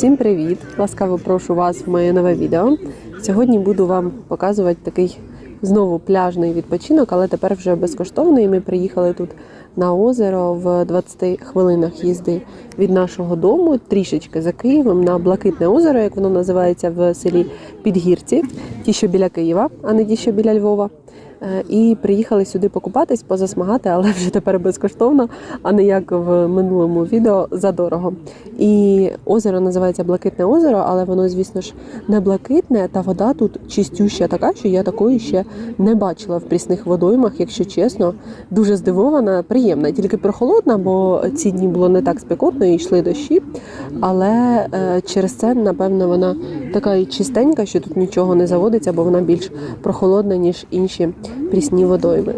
Всім привіт! Ласкаво прошу вас в моє нове відео. Сьогодні буду вам показувати такий знову пляжний відпочинок, але тепер вже безкоштовний. Ми приїхали тут на озеро в 20 хвилинах їзди від нашого дому, трішечки за Києвом, на Блакитне озеро, як воно називається в селі Підгірці, ті, що біля Києва, а не ті, що біля Львова. Е, І приїхали сюди покупатись, позасмагати, але вже тепер безкоштовно, а не як в минулому відео задорого. І озеро називається Блакитне озеро, але воно, звісно ж, не блакитне, та вода тут чистюща така, що я такої ще не бачила в прісних водоймах, якщо чесно. Дуже здивована, приємна, тільки прохолодна, бо ці дні було не так спекотно і йшли дощі. Але е, через це, напевно, вона така і чистенька, що тут нічого не заводиться, бо вона більш прохолодна, ніж інші прісні водойми.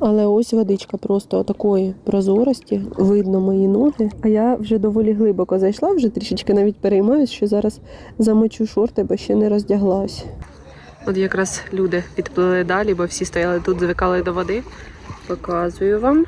Але ось водичка просто такої прозорості, видно мої ноги. А я вже доволі глибоко зайшла, вже трішечки навіть переймаюсь, що зараз замочу шорти, бо ще не роздяглась. От якраз люди підплили далі, бо всі стояли тут, звикали до води. Показую вам.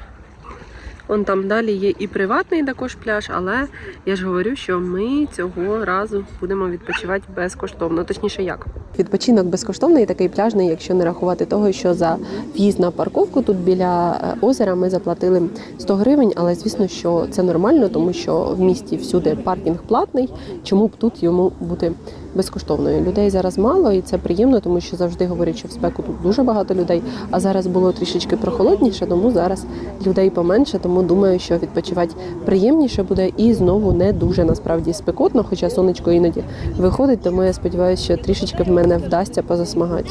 Он там далі є і приватний також пляж, але я ж говорю, що ми цього разу будемо відпочивати безкоштовно. Точніше, як відпочинок безкоштовний, такий пляжний, якщо не рахувати того, що за в'їзд на парковку тут біля е, озера ми заплатили 100 гривень. Але звісно, що це нормально, тому що в місті всюди паркінг платний. Чому б тут йому бути безкоштовною? Людей зараз мало, і це приємно, тому що завжди говорять, що в спеку тут дуже багато людей. А зараз було трішечки прохолодніше, тому зараз людей поменше. Тому думаю, що відпочивати приємніше буде і знову не дуже насправді спекотно, хоча сонечко іноді виходить. Тому я сподіваюся, що трішечки в мене вдасться позасмагати.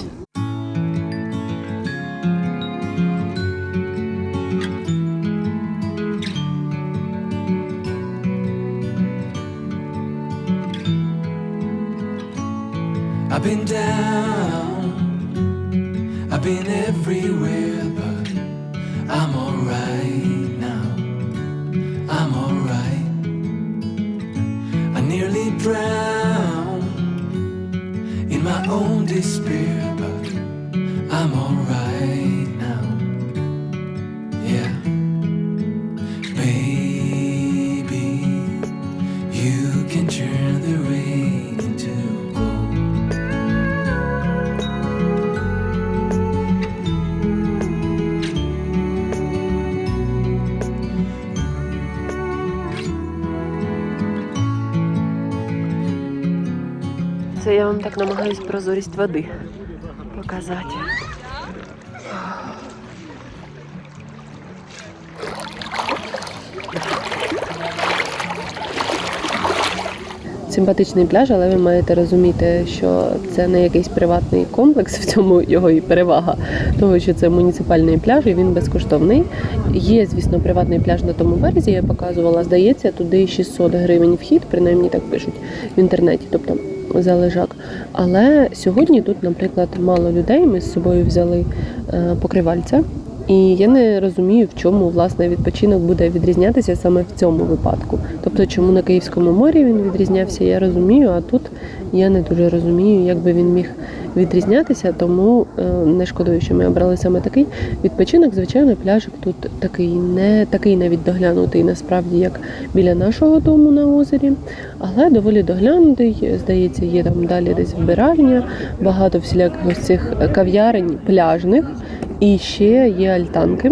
I've been down, I've been everywhere, but I'm alright now. I'm alright. I nearly drowned in my own despair, but I'm alright Це я вам так намагаюсь прозорість води показати. Симпатичний пляж, але ви маєте розуміти, що це не якийсь приватний комплекс, в цьому його і перевага, того що це муніципальний пляж і він безкоштовний. Є, звісно, приватний пляж на тому березі. Я показувала, здається, туди 600 гривень вхід, принаймні так пишуть в інтернеті. Тобто за лежак. Але сьогодні тут, наприклад, мало людей. Ми з собою взяли е, покривальця. І я не розумію, в чому власне відпочинок буде відрізнятися саме в цьому випадку. Тобто, чому на Київському морі він відрізнявся, я розумію, а тут я не дуже розумію, як би він міг відрізнятися, тому е, не шкодую, що ми обрали саме такий відпочинок. Звичайно, пляжик тут такий, не такий навіть доглянутий, насправді, як біля нашого дому на озері, але доволі доглянутий. Здається, є там далі десь вбиральня, багато всіляких цих кав'ярень пляжних. І ще є альтанки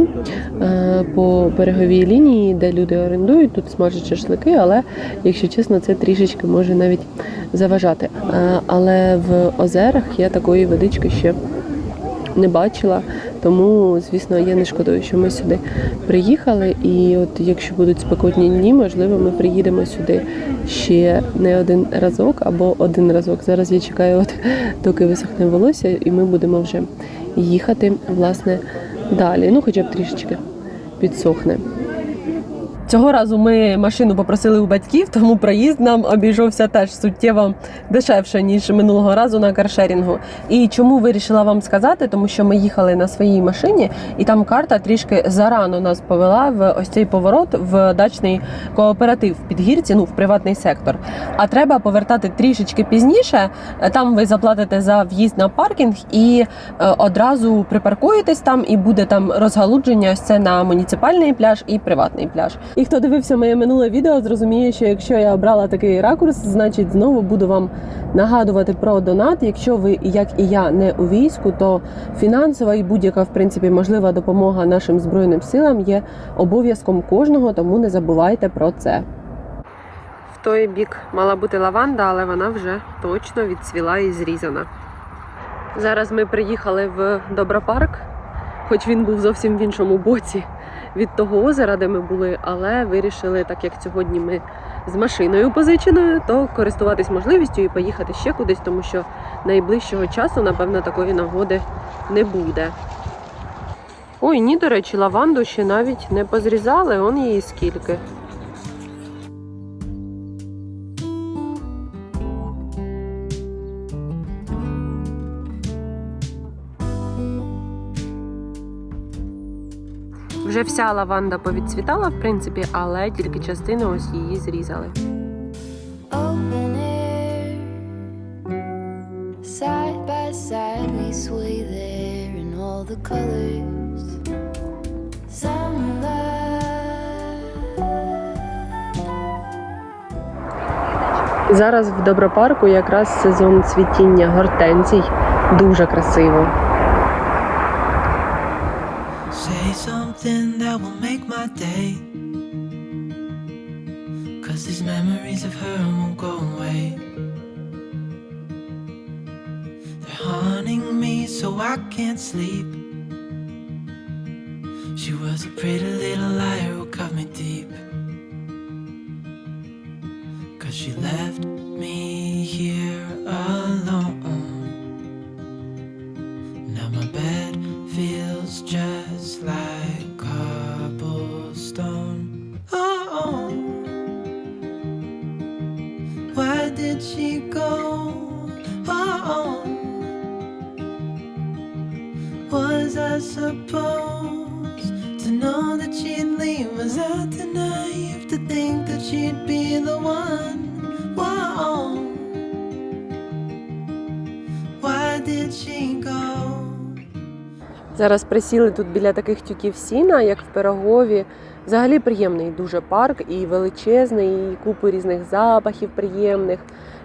е, по береговій лінії, де люди орендують, тут смажать шашлики, але, якщо чесно, це трішечки може навіть заважати. Е, Але в озерах я такої водички ще не бачила. Тому, звісно, я не шкодую, що ми сюди приїхали. І от якщо будуть спекотні дні, можливо, ми приїдемо сюди ще не один разок або один разок. Зараз я чекаю, от доки висохне волосся, і ми будемо вже їхати власне далі. Ну, хоча б трішечки підсохне. Цього разу ми машину попросили у батьків, тому проїзд нам обійшовся теж суттєво дешевше ніж минулого разу на каршерінгу. І чому вирішила вам сказати? Тому що ми їхали на своїй машині, і там карта трішки зарано нас повела в ось цей поворот в дачний кооператив в підгірці, ну в приватний сектор. А треба повертати трішечки пізніше. Там ви заплатите за в'їзд на паркінг і е, одразу припаркуєтесь там, і буде там розгалудження це на муніципальний пляж і приватний пляж. І хто дивився моє минуле відео, зрозуміє, що якщо я обрала такий ракурс, значить знову буду вам нагадувати про донат. Якщо ви, як і я, не у війську, то фінансова і будь-яка в принципі можлива допомога нашим збройним силам є обов'язком кожного, тому не забувайте про це. В той бік мала бути лаванда, але вона вже точно відцвіла і зрізана. Зараз ми приїхали в Добропарк, хоч він був зовсім в іншому боці від того озера, де ми були, але вирішили, так як сьогодні ми з машиною позиченою, то користуватись можливістю і поїхати ще кудись, тому що найближчого часу, напевно, такої нагоди не буде. Ой, ні, до речі, лаванду ще навіть не позрізали, он її скільки. Вже вся лаванда повідцвітала, в принципі, але тільки частину ось її зрізали. Side by side, we sway there in all the colors. Зараз в Добропарку якраз сезон цвітіння гортензій. Дуже красиво. Something that will make my day. Cause these memories of her won't go away. They're haunting me so I can't sleep. She was a pretty little liar who cut me deep. Cause she left was I supposed to know that she'd leave? Was I too naive to think that she'd be the one? Whoa, why did she go? Зараз присіли тут біля таких тюків сіна, як в Пирогові. Взагалі приємний дуже парк і величезний, і купу різних запахів приємних,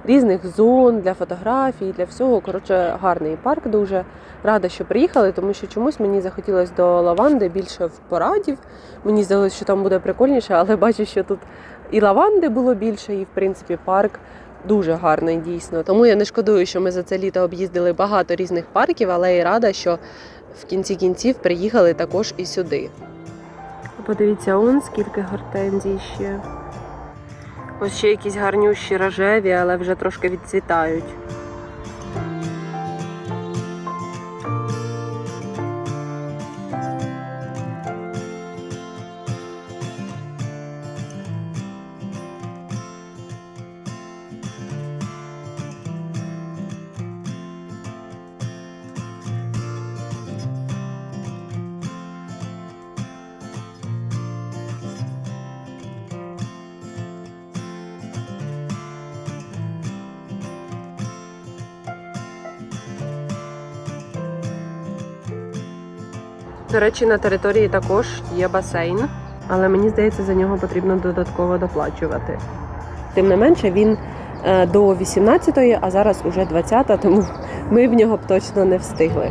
різних зон для фотографій, для всього. Коротше, гарний парк дуже. Рада, що приїхали, тому що чомусь мені захотілося до лаванди більше в порадів. Мені здалося, що там буде прикольніше, але бачу, що тут і лаванди було більше, і в принципі парк дуже гарний дійсно. Тому я не шкодую, що ми за це літо об'їздили багато різних парків, але і рада, що в кінці кінців приїхали також і сюди. Подивіться, он скільки гортензій ще. Ось ще якісь гарнющі рожеві, але вже трошки відцвітають. До речі, на території також є басейн, але мені здається, за нього потрібно додатково доплачувати. Тим не менше, він е, до 18-ї, а зараз уже 20-та, тому ми в нього б точно не встигли.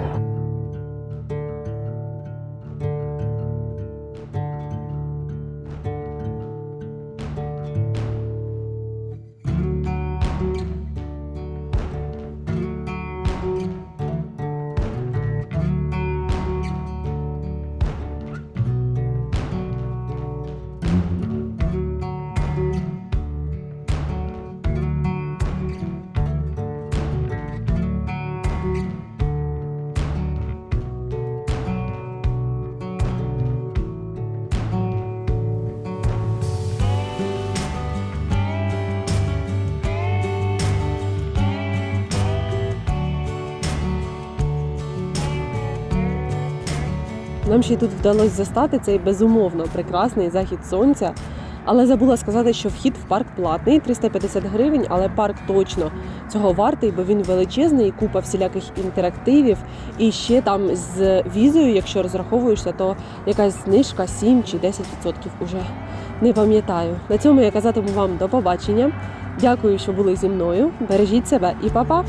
Нам ще тут вдалося застати цей безумовно прекрасний захід сонця. Але забула сказати, що вхід в парк платний 350 гривень, але парк точно цього вартий, бо він величезний, купа всіляких інтерактивів. І ще там з візою, якщо розраховуєшся, то якась знижка 7 чи 10% уже не пам'ятаю. На цьому я казатиму вам до побачення. Дякую, що були зі мною. Бережіть себе і па-па!